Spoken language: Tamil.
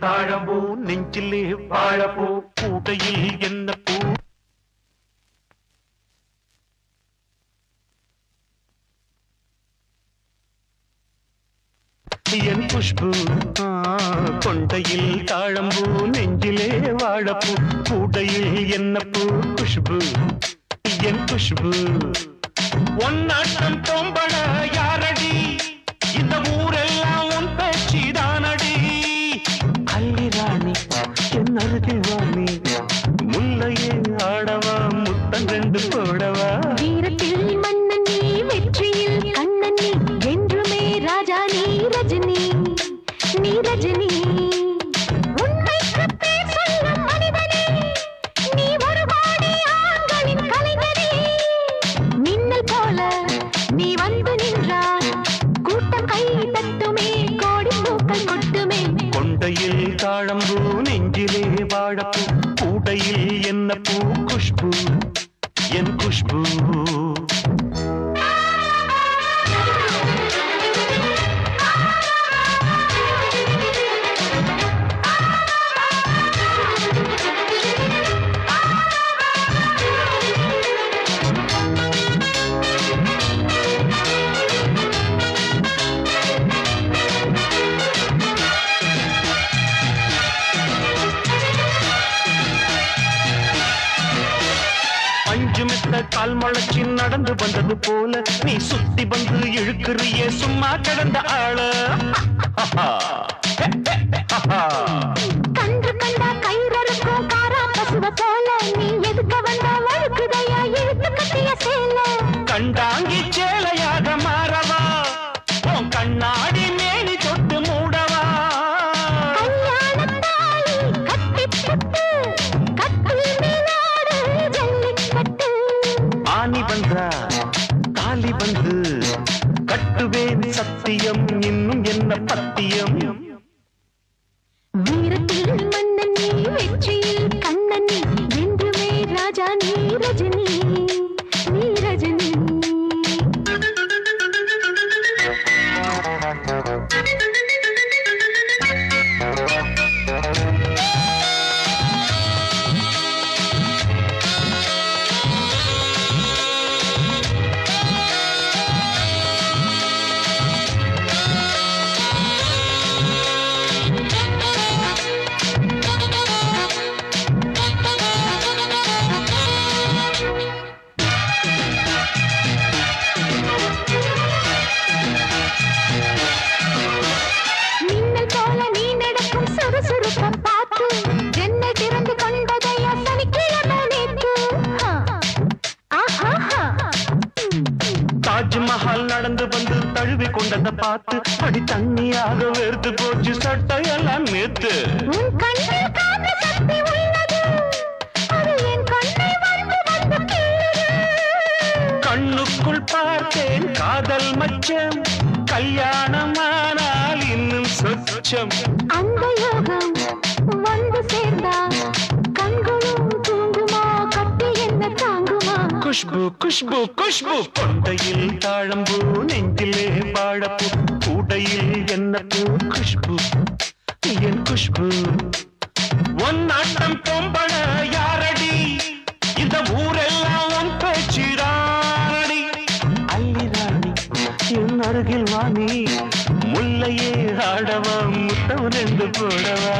தாழம்பூ நெஞ்சிலே வாழப்பூ கூட்டையில் என்ன பூ? என் புஷ்பு கொண்டையில் தாழம்பூ நெஞ்சிலே வாழப்பூ கூடையில் என்ன பூ? குஷ்பு என் குஷ்பு ஒன்னாட்டம் ரஜினி நீ ரஜினி. நீ வந்து நின்றாய் கூட்டம் கை தட்டுமே கோடி பூக்கள் கொட்டுமே. கொண்டையில் தாழம்பூ நெஞ்சிலே வாழப்பூ கூடையில் என்ன பூ குஷ்பு என் குஷ்பு. முளைச்சி நடந்து வந்தது போல. நீ சுத்தி வந்து இழுக்கிறியே சும்மா கிடந்த ஆள. you. தாஜ்மஹால் நடந்து வந்து தழுவி கொண்டதை பார்த்து அடி தண்ணியாக வெறுத்து போச்சு சட்டையெல்லாம் நேத்து. கண்ணுக்குள் பார்த்தேன் காதல் மச்சம் கல்யாணமானால் இன்னும் சொச்சம். அந்த யோகம் வந்து சேர்ந்தா குஷ்பு குஷ்பு குஷ்பு. கொண்டையில் தாழம்பூ நெஞ்சிலே வாழப்பூ. கூடையில் என்ன பூ? குஷ்பு. என் குஷ்பு. ஒன்னாட்டம் பொம்பள யாரடி? இந்த ஊரெல்லாம் பேச்சிராடி அல்லி ராணி என் அருகில் வாணி முல்லையே ஆடவா முத்தம் ரெண்டு போடவா.